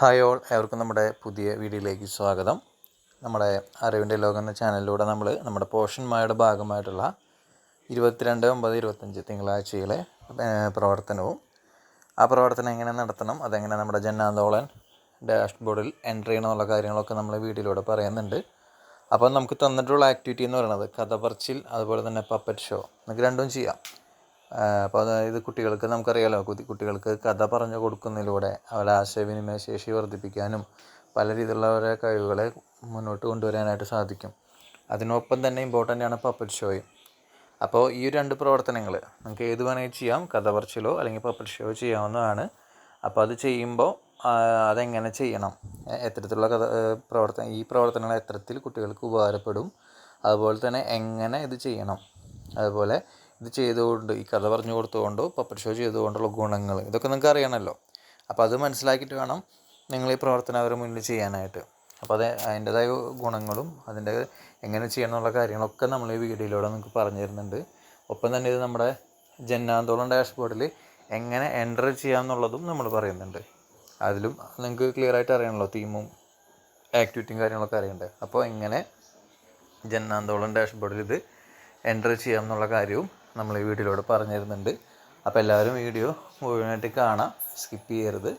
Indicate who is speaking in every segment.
Speaker 1: Hi all ഏവർക്കും നമ്മുടെ പുതിയ വീഡിയോയിലേക്ക് സ്വാഗതം. നമ്മുടെ അറിവിന്റെ ലോകം എന്ന ചാനലിലൂടെ നമ്മൾ നമ്മുടെ പോഷന്മാരുടെ ഭാഗമായിട്ടുള്ള ഇരുപത്തിരണ്ട് ഒമ്പത് ഇരുപത്തഞ്ച് തിങ്കളാഴ്ചയിലെ പ്രവർത്തനവും ആ പ്രവർത്തനം എങ്ങനെ നടത്തണം അതെങ്ങനെ നമ്മുടെ ജന്നാന്തോളൻ ഡാഷ്ബോർഡിൽ എൻട്രി ചെയ്യണം എന്നുള്ള കാര്യങ്ങളൊക്കെ നമ്മൾ വീഡിയോയിലൂടെ പറയുന്നുണ്ട്. അപ്പോൾ നമുക്ക് തന്നിട്ടുള്ള ആക്ടിവിറ്റി എന്ന് പറയുന്നത് കഥ പറച്ചിൽ അതുപോലെ തന്നെ പപ്പറ്റ് ഷോ. നമുക്ക് രണ്ടും ചെയ്യാം. അപ്പോൾ അതായത് കുട്ടികൾക്ക് നമുക്കറിയാലോ കുട്ടികൾക്ക് കഥ പറഞ്ഞു കൊടുക്കുന്നതിലൂടെ അവരുടെ ആശയവിനിമയ ശേഷി വർദ്ധിപ്പിക്കാനും പല രീതിയിലുള്ള അവരുടെ കഴിവുകളെ മുന്നോട്ട് കൊണ്ടുവരാനായിട്ട് സാധിക്കും. അതിനൊപ്പം തന്നെ ഇമ്പോർട്ടന്റ് ആണ് പപ്പറ്റ് ഷോയും അപ്പോൾ ഈ രണ്ട് പ്രവർത്തനങ്ങൾ നമുക്ക് ഏത് വേണമെങ്കിൽ ചെയ്യാം കഥ പറച്ചിലോ അല്ലെങ്കിൽ പപ്പറ്റ് ഷോ ചെയ്യാവുന്നതാണ്. അപ്പോൾ അത് ചെയ്യുമ്പോൾ അതെങ്ങനെ ചെയ്യണം? എത്തരത്തിലുള്ള കഥ പ്രവർത്തനം ഈ പ്രവർത്തനങ്ങൾ എത്തരത്തിൽ കുട്ടികൾക്ക് ഉപകാരപ്പെടും. അതുപോലെ തന്നെ എങ്ങനെ ഇത് ചെയ്യണം? അതുപോലെ ഇത് ചെയ്തുകൊണ്ട് ഈ കഥ പറഞ്ഞു കൊടുത്തുകൊണ്ടോ പപ്പറ്റ് ഷോ ചെയ്തുകൊണ്ടുള്ള ഗുണങ്ങൾ ഇതൊക്കെ നിങ്ങൾക്ക് അറിയണമല്ലോ അപ്പോൾ അത് മനസ്സിലാക്കിയിട്ട് വേണം നിങ്ങൾ ഈ പ്രവർത്തനം അവരുടെ മുന്നിൽ ചെയ്യാനായിട്ട്. അപ്പോൾ അത് അതിന്റെതായ ഗുണങ്ങളും അതിന്റെ എങ്ങനെ ചെയ്യണം എന്നുള്ള കാര്യങ്ങളൊക്കെ നമ്മൾ ഈ വീഡിയോയിലൂടെ നിങ്ങൾക്ക് പറഞ്ഞു തരുന്നുണ്ട്. ഒപ്പം തന്നെ ഇത് നമ്മുടെ ജന്നാന്തോളം ഡാഷ്ബോർഡിൽ എങ്ങനെ എന്റർ ചെയ്യാമെന്നുള്ളതും നമ്മൾ പറയുന്നുണ്ട്. അതിലും നിങ്ങൾക്ക് ക്ലിയർ ആയിട്ട് അറിയണമല്ലോ തീമും ആക്ടിവിറ്റിയും കാര്യങ്ങളൊക്കെ അറിയണ്ടേ? അപ്പോൾ എങ്ങനെ ജന്നാന്തോളം ഡാഷ്ബോർഡിൽ ഇത് എന്റർ ചെയ്യാം എന്നുള്ള കാര്യവും നമ്മൾ ഈ വീഡിയോയിലൂടെ പറഞ്ഞു തരുന്നുണ്ട് അപ്പോൾ എല്ലാവരും വീഡിയോ മുഴുവനായിട്ട് കാണാം. സ്കിപ്പ് ചെയ്യരുത്.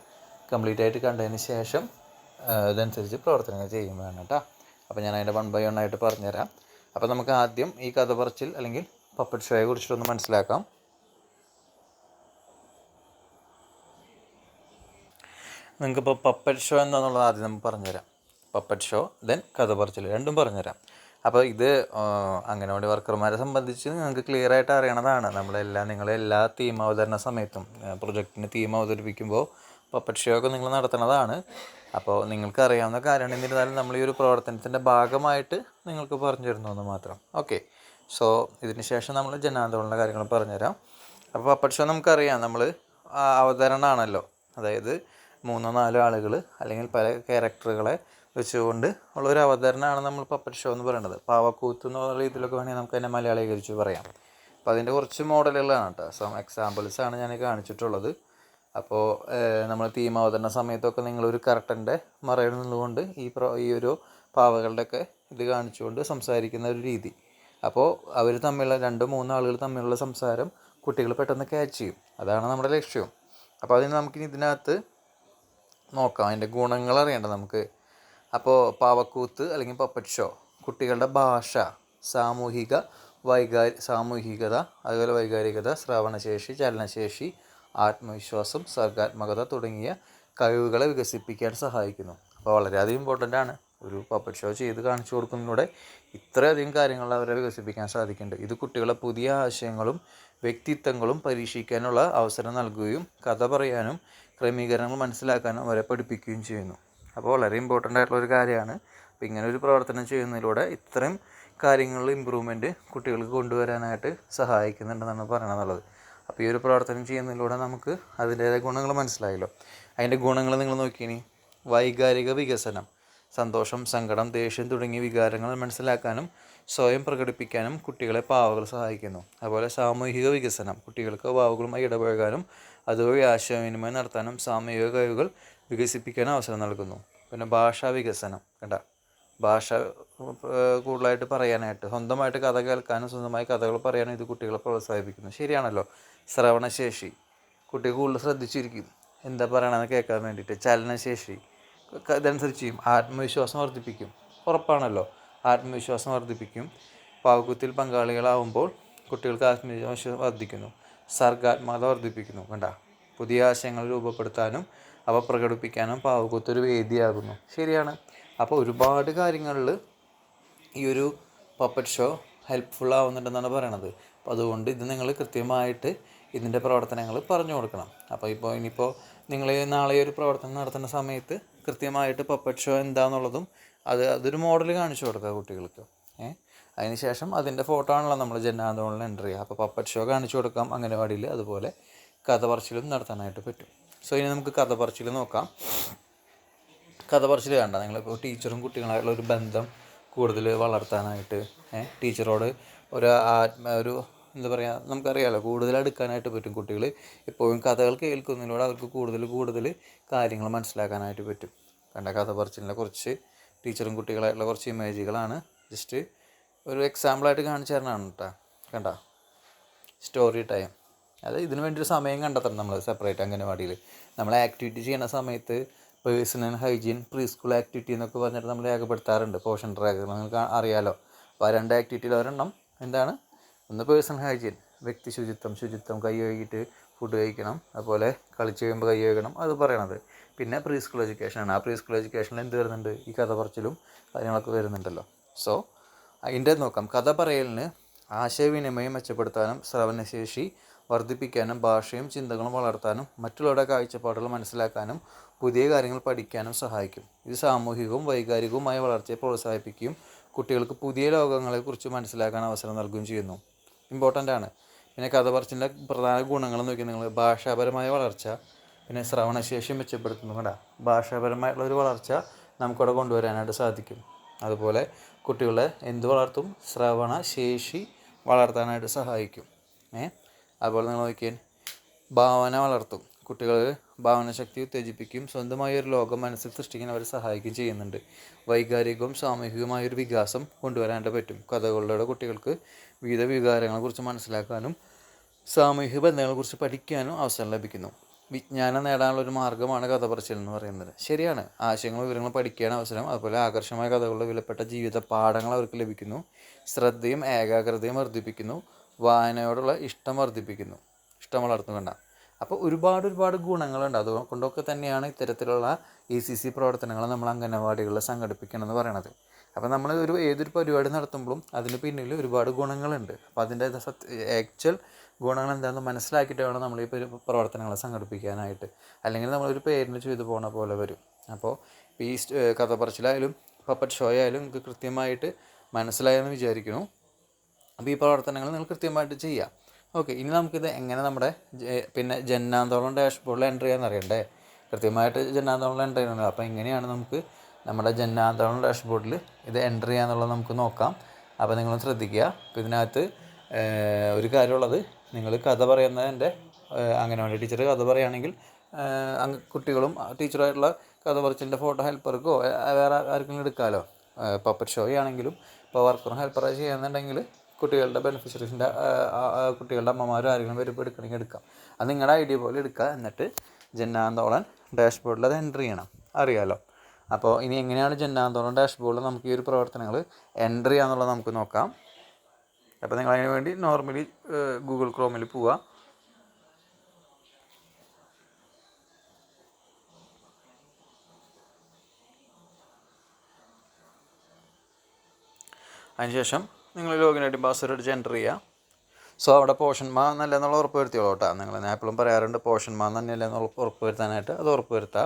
Speaker 1: കംപ്ലീറ്റ് ആയിട്ട് കണ്ടതിന് ശേഷം ഇതനുസരിച്ച് പ്രവർത്തനങ്ങൾ ചെയ്യും വേണം കേട്ടോ. അപ്പോൾ ഞാൻ അതിന്റെ വൺ ബൈ വൺ ആയിട്ട് പറഞ്ഞുതരാം. അപ്പോൾ നമുക്ക് ആദ്യം ഈ കഥ പറച്ചിൽ അല്ലെങ്കിൽ പപ്പറ്റ് ഷോയെ കുറിച്ചിട്ടൊന്ന് മനസ്സിലാക്കാം. നിങ്ങൾക്കിപ്പോൾ പപ്പറ്റ് ഷോ എന്താണെന്നുള്ളത് ആദ്യം നമുക്ക് പറഞ്ഞുതരാം. പപ്പറ്റ് ഷോ ദെൻ കഥ പറച്ചിൽ. രണ്ടും പറഞ്ഞുതരാം. അപ്പോൾ ഇത് അംഗനവാടി വർക്കർമാരെ സംബന്ധിച്ച് നിങ്ങൾക്ക് ക്ലിയർ ആയിട്ട് അറിയണതാണ്. നമ്മളെല്ലാം നിങ്ങളെല്ലാ തീം അവതരണ സമയത്തും പ്രൊജക്റ്റിന് തീം അവതരിപ്പിക്കുമ്പോൾ പപ്പറ്റ് ഷോ ഒക്കെ നിങ്ങൾ നടത്തണതാണ് അപ്പോൾ നിങ്ങൾക്ക് അറിയാവുന്ന കാര്യമാണ് എന്നിരുന്നാലും നമ്മൾ ഈ ഒരു പ്രവർത്തനത്തിന്റെ ഭാഗമായിട്ട് നിങ്ങൾക്ക് പറഞ്ഞു തരുന്നു എന്ന് മാത്രം. ഓക്കെ സോ ഇതിന് ശേഷം നമ്മൾ ജനാന്തോളന കാര്യങ്ങൾ പറഞ്ഞുതരാം. അപ്പോൾ പപ്പറ്റ് ഷോ നമുക്കറിയാം നമ്മൾ അവതരണമാണല്ലോ അതായത് മൂന്നോ നാലോ ആളുകൾ അല്ലെങ്കിൽ പല ക്യാരക്ടറുകളെ വെച്ചുകൊണ്ട് ഉള്ള ഒരു അവതരണമാണ് നമ്മൾ പപ്പറ്റ് ഷോ എന്ന് പറയുന്നത്. പാവക്കൂത്ത് എന്ന് പറയുന്ന രീതിയിലൊക്കെ വേണമെങ്കിൽ നമുക്ക് അതിനെ മലയാളീകരിച്ച് പറയാം. അപ്പോൾ അതിന്റെ കുറച്ച് മോഡലുകളാണ് കേട്ടോ. സം എക്സാമ്പിൾസാണ് ഞാൻ കാണിച്ചിട്ടുള്ളത്. അപ്പോൾ നമ്മൾ തീം അവതരണ സമയത്തൊക്കെ നിങ്ങളൊരു കറക്റ്റന്റെ മറയിൽ നിന്നുകൊണ്ട് ഈ പ്രോ ഈ ഒരു പാവകളുടെയൊക്കെ ഇത് കാണിച്ചുകൊണ്ട് സംസാരിക്കുന്ന ഒരു രീതി. അപ്പോൾ അവർ തമ്മിലുള്ള രണ്ട് മൂന്ന് ആളുകൾ തമ്മിലുള്ള സംസാരം കുട്ടികൾ പെട്ടെന്ന് ക്യാച്ച് ചെയ്യും. അതാണ് നമ്മുടെ ലക്ഷ്യം. അപ്പോൾ അതിന് നമുക്കിനി ഇതിനകത്ത് നോക്കാം. അതിന്റെ ഗുണങ്ങൾ അറിയണ്ട നമുക്ക്. അപ്പോൾ പാവക്കൂത്ത് അല്ലെങ്കിൽ പപ്പറ്റ് ഷോ കുട്ടികളുടെ ഭാഷ സാമൂഹിക വൈകാരി സാമൂഹികത അതുപോലെ വൈകാരികത ശ്രവണശേഷി ചലനശേഷി ആത്മവിശ്വാസം സർഗാത്മകത തുടങ്ങിയ കഴിവുകളെ വികസിപ്പിക്കാൻ സഹായിക്കുന്നു. അപ്പോൾ വളരെയധികം ഇമ്പോർട്ടന്റ് ആണ്. ഒരു പപ്പറ്റ് ഷോ ചെയ്ത് കാണിച്ചു കൊടുക്കുന്നതിലൂടെ ഇത്രയധികം കാര്യങ്ങൾ അവരെ വികസിപ്പിക്കാൻ സാധിക്കുന്നുണ്ട്. ഇത് കുട്ടികളെ പുതിയ ആശയങ്ങളും വ്യക്തിത്വങ്ങളും പരീക്ഷിക്കാനുള്ള അവസരം നൽകുകയും കഥ പറയാനും ക്രമീകരണങ്ങൾ മനസ്സിലാക്കാനും അവരെ പഠിപ്പിക്കുകയും ചെയ്യുന്നു. അപ്പോൾ വളരെ ഇമ്പോർട്ടന്റ് ആയിട്ടുള്ള ഒരു കാര്യമാണ്. അപ്പോൾ ഇങ്ങനെ ഒരു പ്രവർത്തനം ചെയ്യുന്നതിലൂടെ ഇത്രയും കാര്യങ്ങളിൽ ഇമ്പ്രൂവ്മെന്റ് കുട്ടികൾക്ക് കൊണ്ടുവരാനായിട്ട് സഹായിക്കുന്നുണ്ടെന്നാണ് പറയണമെന്നുള്ളത് അപ്പോൾ ഈ ഒരു പ്രവർത്തനം ചെയ്യുന്നതിലൂടെ നമുക്ക് അതിന്റേതായ ഗുണങ്ങൾ മനസ്സിലായല്ലോ. അതിന്റെ ഗുണങ്ങൾ നിങ്ങൾ നോക്കിയിനി. വൈകാരിക വികസനം സന്തോഷം സങ്കടം ദേഷ്യം തുടങ്ങിയ വികാരങ്ങൾ മനസ്സിലാക്കാനും സ്വയം പ്രകടിപ്പിക്കാനും കുട്ടികളെ പാവകൾ സഹായിക്കുന്നു. അതുപോലെ സാമൂഹിക വികസനം കുട്ടികൾക്ക് പാവകളുമായി ഇടപഴകാനും അതുവഴി ആശയവിനിമയം നടത്താനും സാമൂഹിക കഴിവുകൾ വികസിപ്പിക്കാനും അവസരം നൽകുന്നു. പിന്നെ ഭാഷാ വികസനം കണ്ട? ഭാഷ കൂടുതലായിട്ട് പറയാനായിട്ട് സ്വന്തമായിട്ട് കഥ കേൾക്കാനും സ്വന്തമായി കഥകൾ പറയാനും ഇത് കുട്ടികളെ പ്രോത്സാഹിപ്പിക്കുന്നു. ശരിയാണല്ലോ? ശ്രവണശേഷി. കുട്ടികൾ കൂടുതൽ ശ്രദ്ധിച്ചിരിക്കും. എന്താ പറയണമെന്ന് കേൾക്കാൻ വേണ്ടിയിട്ട്. ചലനശേഷി. ഇതനുസരിച്ച് ചെയ്യും. ആത്മവിശ്വാസം വർദ്ധിപ്പിക്കും. ഉറപ്പാണല്ലോ? ആത്മവിശ്വാസം വർദ്ധിപ്പിക്കും. പാവകുത്തിൽ പങ്കാളികളാവുമ്പോൾ കുട്ടികൾക്ക് ആത്മവിശ്വാസം വർദ്ധിക്കുന്നു. സർഗാത്മകത വർദ്ധിപ്പിക്കുന്നു കണ്ട? പുതിയ ആശയങ്ങൾ രൂപപ്പെടുത്താനും അവ പ്രകടിപ്പിക്കാനും പാവകുത്തൊരു വേദിയാകുന്നു. ശരിയാണ്. അപ്പോൾ ഒരുപാട് കാര്യങ്ങളിൽ ഈ ഒരു പപ്പറ്റ് ഷോ ഹെൽപ്ഫുൾ ആവുന്നുണ്ടെന്നാണ് പറയണത്. അപ്പോൾ അതുകൊണ്ട് ഇത് നിങ്ങൾ കൃത്യമായിട്ട് ഇതിന്റെ പ്രവർത്തനങ്ങൾ പറഞ്ഞു കൊടുക്കണം. അപ്പോൾ ഇപ്പോൾ ഇനിയിപ്പോൾ നിങ്ങൾ നാളെ ഒരു പ്രവർത്തനം നടത്തുന്ന സമയത്ത് കൃത്യമായിട്ട് പപ്പറ്റ് ഷോ എന്താണെന്നുള്ളതും അത് അതൊരു മോഡൽ കാണിച്ചു കൊടുക്കുക കുട്ടികൾക്ക്. ഏഹ് അതിനുശേഷം അതിന്റെ ഫോട്ടോ ആണല്ലോ നമ്മൾ ജനാന്തോളിൽ എന്റർ ചെയ്യുക. അപ്പോൾ പപ്പറ്റ് ഷോ കാണിച്ചു കൊടുക്കാം അംഗനവാടിയിൽ അതുപോലെ കഥ പറച്ചിലും നടത്താനായിട്ട് പറ്റും. സോ ഇനി നമുക്ക് കഥ പറച്ചിൽ നോക്കാം. കഥ പറച്ചിൽ വേണ്ട. നിങ്ങളിപ്പോൾ ടീച്ചറും കുട്ടികളായിട്ടുള്ള ഒരു ബന്ധം കൂടുതൽ വളർത്താനായിട്ട് ടീച്ചറോട് ഒരു ആത്മ ഒരു എന്താ പറയുക നമുക്കറിയാമല്ലോ കൂടുതൽ അടുക്കാനായിട്ട് പറ്റും കുട്ടികൾ എപ്പോഴും കഥകൾ കേൾക്കുന്നതിലൂടെ അവർക്ക് കൂടുതൽ കൂടുതൽ കാര്യങ്ങൾ മനസ്സിലാക്കാനായിട്ട് പറ്റും. കണ്ട കഥ പറച്ചിലിനെ കുറച്ച് ടീച്ചറും കുട്ടികളായിട്ടുള്ള കുറച്ച് ഇമേജുകളാണ് ജസ്റ്റ് ഒരു എക്സാമ്പിളായിട്ട് കാണിച്ചു തരണമാണ് കേട്ടോ കണ്ട? സ്റ്റോറി ടൈം അത് ഇതിന് വേണ്ടി ഒരു സമയം കണ്ടെത്തണം നമ്മൾ സെപ്പറേറ്റ് അംഗനവാടിയിൽ നമ്മൾ ആക്ടിവിറ്റി ചെയ്യുന്ന സമയത്ത് personal hygiene preschool activity എന്നൊക്കെ പറഞ്ഞിട്ട് നമ്മൾ രേഖപ്പെടുത്താറുണ്ട്. പോഷൻ ട്രാക്കർ നിങ്ങൾക്ക് അറിയാലോ. അപ്പോൾ ആ രണ്ട് ആക്ടിവിറ്റിയിൽ ഒരെണ്ണം എന്താണ്? ഒന്ന് പേഴ്സണൽ ഹൈജീൻ വ്യക്തി ശുചിത്വം ശുചിത്വം കൈ കഴുകിയിട്ട് ഫുഡ് കഴിക്കണം അതുപോലെ കളിച്ച് കഴിയുമ്പോൾ കൈ കഴുകണം അത് പറയണത്. പിന്നെ പ്രീ സ്കൂൾ എഡ്യൂക്കേഷനാണ് ആ പ്രീ സ്കൂൾ എഡ്യൂക്കേഷനിൽ എന്ത് വരുന്നുണ്ട്? ഈ കഥ പറച്ചിലും കാര്യങ്ങളൊക്കെ വരുന്നുണ്ടല്ലോ. സോ അതിന്റെ നോക്കാം. കഥ പറയലിന് ആശയവിനിമയം മെച്ചപ്പെടുത്താനും ശ്രവണശേഷി വർദ്ധിപ്പിക്കാനും ഭാഷയും ചിന്തകളും വളർത്താനും മറ്റുള്ളവരുടെ കാഴ്ചപ്പാടുകൾ മനസ്സിലാക്കാനും പുതിയ കാര്യങ്ങൾ പഠിക്കാനും സഹായിക്കും. ഇത് സാമൂഹികവും വൈകാരികവുമായ വളർച്ചയെ പ്രോത്സാഹിപ്പിക്കുകയും കുട്ടികൾക്ക് പുതിയ ലോകങ്ങളെക്കുറിച്ച് മനസ്സിലാക്കാൻ അവസരം നൽകുകയും ചെയ്യുന്നു. ഇമ്പോർട്ടന്റ് ആണ്. പിന്നെ കഥ പറച്ചിന്റെ പ്രധാന ഗുണങ്ങൾ നോക്കി നിങ്ങൾ ഭാഷാപരമായ വളർച്ച പിന്നെ ശ്രവണശേഷി മെച്ചപ്പെടുത്തുന്നു കണ്ട ഭാഷാപരമായിട്ടുള്ള ഒരു വളർച്ച നമുക്കവിടെ കൊണ്ടുവരാനായിട്ട് സാധിക്കും. അതുപോലെ കുട്ടികളെ എന്ത് വളർത്തും? ശ്രവണശേഷി വളർത്താനായിട്ട് സഹായിക്കും. ഏ? അതുപോലെ നിങ്ങൾ നോക്കിയാൽ ഭാവന വളർത്തും. കുട്ടികൾ ഭാവനശക്തി ഉത്തേജിപ്പിക്കും സ്വന്തമായ ഒരു ലോകം മനസ്സിൽ സൃഷ്ടിക്കാൻ അവരെ സഹായിക്കുകയും ചെയ്യുന്നുണ്ട്. വൈകാരികവും സാമൂഹികമായ ഒരു വികാസം കൊണ്ടുവരാനായിട്ട് പറ്റും. കഥകളിലൂടെ കുട്ടികൾക്ക് വിവിധ വികാരങ്ങളെക്കുറിച്ച് മനസ്സിലാക്കാനും സാമൂഹിക ബന്ധങ്ങളെക്കുറിച്ച് പഠിക്കാനും അവസരം ലഭിക്കുന്നു. വിജ്ഞാനം നേടാനുള്ള ഒരു മാർഗമാണ് കഥ പറച്ചിൽ എന്ന് പറയുന്നത്. ശരിയാണ്. ആശയങ്ങളും വിവരങ്ങളും പഠിക്കാൻ അവസരം. അതുപോലെ ആകർഷമായ കഥകളുടെ വിലപ്പെട്ട ജീവിത പാഠങ്ങൾ അവർക്ക് ലഭിക്കുന്നു. ശ്രദ്ധയും ഏകാഗ്രതയും വർദ്ധിപ്പിക്കുന്നു. വായനയോടുള്ള ഇഷ്ടം വർദ്ധിപ്പിക്കുന്നു. ഇഷ്ടം വളർത്തുന്നു കണ്ട. അപ്പോൾ ഒരുപാട് ഒരുപാട് ഗുണങ്ങളുണ്ട്. അതുകൊണ്ടൊക്കെ തന്നെയാണ് ഇത്തരത്തിലുള്ള ഇ സി സി പ്രവർത്തനങ്ങൾ നമ്മൾ അംഗനവാടികളിൽ സംഘടിപ്പിക്കണമെന്ന് പറയണത്. അപ്പോൾ നമ്മൾ ഒരു ഏതൊരു പരിപാടി നടത്തുമ്പോഴും അതിന് പിന്നിൽ ഒരുപാട് ഗുണങ്ങളുണ്ട്. അപ്പോൾ അതിന്റെ ആക്ച്വൽ ഗുണങ്ങൾ എന്താണെന്ന് മനസ്സിലാക്കിയിട്ട് വേണം നമ്മൾ ഈ പരി- പ്രവർത്തനങ്ങൾ സംഘടിപ്പിക്കാനായിട്ട്. അല്ലെങ്കിൽ നമ്മളൊരു പേരിന് ചെയ്തു പോണ പോലെ വരും. അപ്പോൾ ഈ കഥ പറച്ചിലായാലും പപ്പറ്റ് ഷോ ആയാലും കൃത്യമായിട്ട് മനസ്സിലായെന്ന് വിചാരിക്കുന്നു. അപ്പോൾ ഈ പ്രവർത്തനങ്ങൾ നിങ്ങൾ കൃത്യമായിട്ട് ചെയ്യാം. ഓക്കെ ഇനി നമുക്കിത് എങ്ങനെ നമ്മുടെ പിന്നെ ജന്നാന്തോളം ഡാഷ്ബോർഡിൽ എന്റർ ചെയ്യാൻ അറിയണ്ടേ? കൃത്യമായിട്ട് ജന്നാന്തോളം എന്റർ ചെയ്യണമല്ലോ. അപ്പോൾ എങ്ങനെയാണ് നമുക്ക് നമ്മുടെ ജന്നാന്തോളം ഡാഷ്ബോർഡിൽ ഇത് എന്റർ ചെയ്യാന്നുള്ളത് നമുക്ക് നോക്കാം. അപ്പോൾ നിങ്ങൾ ശ്രദ്ധിക്കുക. അപ്പോൾ ഇതിനകത്ത് ഒരു കാര്യമുള്ളത് നിങ്ങൾ കഥ പറയുന്നതിന്റെ അംഗനവാടി ടീച്ചർ കഥ പറയുകയാണെങ്കിൽ കുട്ടികളും ടീച്ചറായിട്ടുള്ള കഥ പറച്ചിലിന്റെ ഫോട്ടോ ഹെൽപ്പർക്കോ വേറെ ആർക്കെങ്കിലും എടുക്കാമല്ലോ പപ്പറ്റ് ഷോ ആണെങ്കിലും ഇപ്പോൾ വർക്കറും ഹെൽപ്പറായി ചെയ്യുന്നുണ്ടെങ്കിൽ കുട്ടികളുടെ ബെനിഫിഷ്യറീസിന്റെ കുട്ടികളുടെ അമ്മമാരും ആരെങ്കിലും വരുമ്പോൾ എടുക്കണമെങ്കിൽ എടുക്കാം. അത് നിങ്ങളുടെ ഐ ഡി പോലെ എടുക്കുക. എന്നിട്ട് ജന്നാന്തോളൻ ഡാഷ്ബോർഡിൽ അത് എന്റർ ചെയ്യണം. അറിയാലോ? അപ്പോൾ ഇനി എങ്ങനെയാണ് ജന്നാന്തോളം ഡാഷ്ബോർഡിൽ നമുക്ക് ഈ ഒരു പ്രവർത്തനങ്ങൾ എന്റർ ചെയ്യാന്നുള്ളത് നമുക്ക് നോക്കാം. അപ്പോൾ നിങ്ങൾ അതിന് വേണ്ടി നോർമലി ഗൂഗിൾ ക്രോമിൽ പോവുക അതിനുശേഷം നിങ്ങൾ login I D password enter ചെയ്യുക. സോ അവിടെ പോഷൻ മാ എന്നല്ല എന്നുള്ള ഉറപ്പ് വരുത്തിയോളൂ കേട്ടോ. നിങ്ങൾ ഞാൻ എപ്പോഴും പറയാറുണ്ട് പോഷൻ മാ തന്നെയല്ല എന്നുള്ള ഉറപ്പ് വരുത്താനായിട്ട് അത് ഉറപ്പ് വരുത്തുക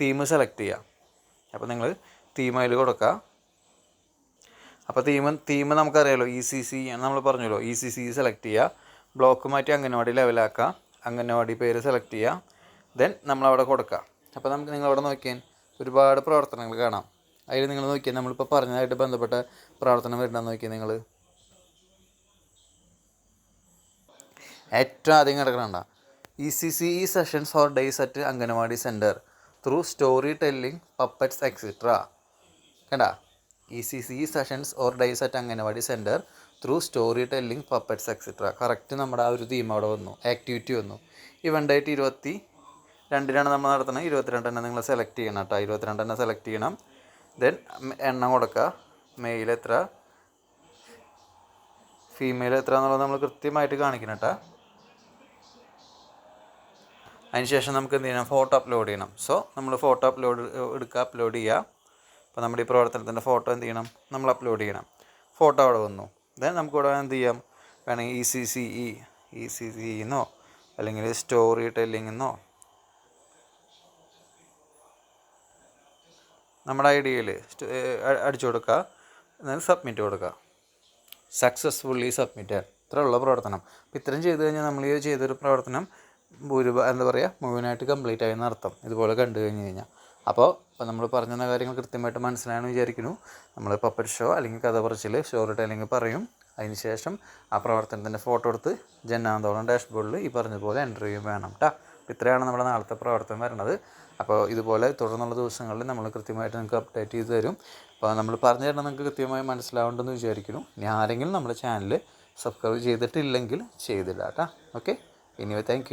Speaker 1: തീം സെലക്ട് ചെയ്യുക. അപ്പോൾ നിങ്ങൾ തീം അതിൽ കൊടുക്കുക. അപ്പോൾ തീം തീം നമുക്കറിയാലോ ഇ സി സി നമ്മൾ പറഞ്ഞല്ലോ. ഇ സി സി സെലക്ട് ചെയ്യുക. ബ്ലോക്ക് മാറ്റി അംഗനവാടി ലെവലാക്കുക അംഗനവാടി പേര് സെലക്ട് ചെയ്യുക. ദെൻ നമ്മളവിടെ കൊടുക്കുക. അപ്പോൾ നമുക്ക് നിങ്ങളവിടെ നോക്കിയാൽ ഒരുപാട് പ്രവർത്തനങ്ങൾ കാണാം. അതിൽ നിങ്ങൾ നോക്കിയാൽ നമ്മളിപ്പോൾ പറഞ്ഞതായിട്ട് ബന്ധപ്പെട്ട പ്രവർത്തനം വരുന്നതെന്ന് നോക്കിയാൽ നിങ്ങൾ ഏറ്റവും ആദ്യം കിടക്കണണ്ട E C C E sessions or days at anganwadi center through storytelling puppets etcetera കണ്ട? E C C E sessions or days at anganwadi center through storytelling puppets etcetera correct നമ്മുടെ ആ ഒരു തീം അവിടെ വന്നു. ആക്ടിവിറ്റി വന്നു. ഇവൻ date ഇരുപത്തി രണ്ടിനാണ് നമ്മൾ നടത്തുന്നത്. ഇരുപത്തിരണ്ടെണ്ണം നിങ്ങൾ സെലക്ട് ചെയ്യണം കേട്ടോ. ഇരുപത്തിരണ്ടെണ്ണം സെലക്ട് ചെയ്യണം. ദെൻ എണ്ണം കൊടുക്കുക. മെയിൽ എത്ര? ഫീമെയിൽ എത്ര എന്നുള്ളത് നമ്മൾ കൃത്യമായിട്ട് കാണിക്കണം കേട്ടോ. അതിനുശേഷം നമുക്ക് എന്ത് ചെയ്യണം? ഫോട്ടോ അപ്ലോഡ് ചെയ്യണം. സോ നമ്മൾ ഫോട്ടോ അപ്ലോഡ് എടുക്കുക അപ്ലോഡ് ചെയ്യുക. അപ്പോൾ നമ്മുടെ ഈ പ്രവർത്തനത്തിന്റെ ഫോട്ടോ എന്ത് ചെയ്യണം? നമ്മൾ അപ്ലോഡ് ചെയ്യണം. ഫോട്ടോ അവിടെ വന്നു. ദെൻ നമുക്ക് ഇവിടെ എന്ത് ചെയ്യാം? വേണമെങ്കിൽ E C C E E C C എന്നോ അല്ലെങ്കിൽ സ്റ്റോറി ടെല്ലിംഗ് നമ്മുടെ ഐ ഡിയിൽ അടിച്ചു കൊടുക്കുക. എന്നാൽ സബ്മിറ്റ് കൊടുക്കുക. സക്സസ്ഫുള്ളി സബ്മിറ്റഡ് ഇത്രയുള്ള പ്രവർത്തനം. അപ്പം ഇത്രയും ചെയ്ത് കഴിഞ്ഞാൽ നമ്മൾ ഈ ചെയ്തൊരു പ്രവർത്തനം ഭൂരിഭാ എന്താ പറയുക മുഴുവനായിട്ട് കംപ്ലീറ്റ് ആയി നടത്തും ഇതുപോലെ കണ്ടു കഴിഞ്ഞ് കഴിഞ്ഞാൽ. അപ്പോൾ നമ്മൾ പറഞ്ഞ കാര്യങ്ങൾ കൃത്യമായിട്ട് മനസ്സിലായെന്ന് വിചാരിക്കുന്നു. നമ്മൾ പപ്പറ്റ് ഷോ അല്ലെങ്കിൽ കഥ പറച്ചിൽ സ്റ്റോറി ടെല്ലിംഗ് പറയും അതിനുശേഷം ആ പ്രവർത്തനത്തിന്റെ ഫോട്ടോ എടുത്ത് ജന്നാന്തോളം ഡാഷ്ബോർഡിൽ ഈ പറഞ്ഞതുപോലെ എന്റർ ചെയ്യും വേണം കേട്ടോ ഇത്രയാണ് നമ്മുടെ നാളത്തെ പ്രവർത്തനം വരുന്നത് അപ്പോൾ ഇതുപോലെ തുടർന്നുള്ള ദിവസങ്ങളിൽ നമ്മൾ കൃത്യമായിട്ട് നിങ്ങൾക്ക് അപ്ഡേറ്റ് ചെയ്ത് തരും. അപ്പോൾ നമ്മൾ പറഞ്ഞു തരണം നിങ്ങൾക്ക് കൃത്യമായി മനസ്സിലാവുണ്ടെന്ന് വിചാരിക്കുന്നു. ഇനി ആരെങ്കിലും നമ്മുടെ ചാനൽ സബ്സ്ക്രൈബ് ചെയ്തിട്ടില്ലെങ്കിൽ ചെയ്തില്ല കേട്ടോ ഓക്കെ എനിവേ താങ്ക്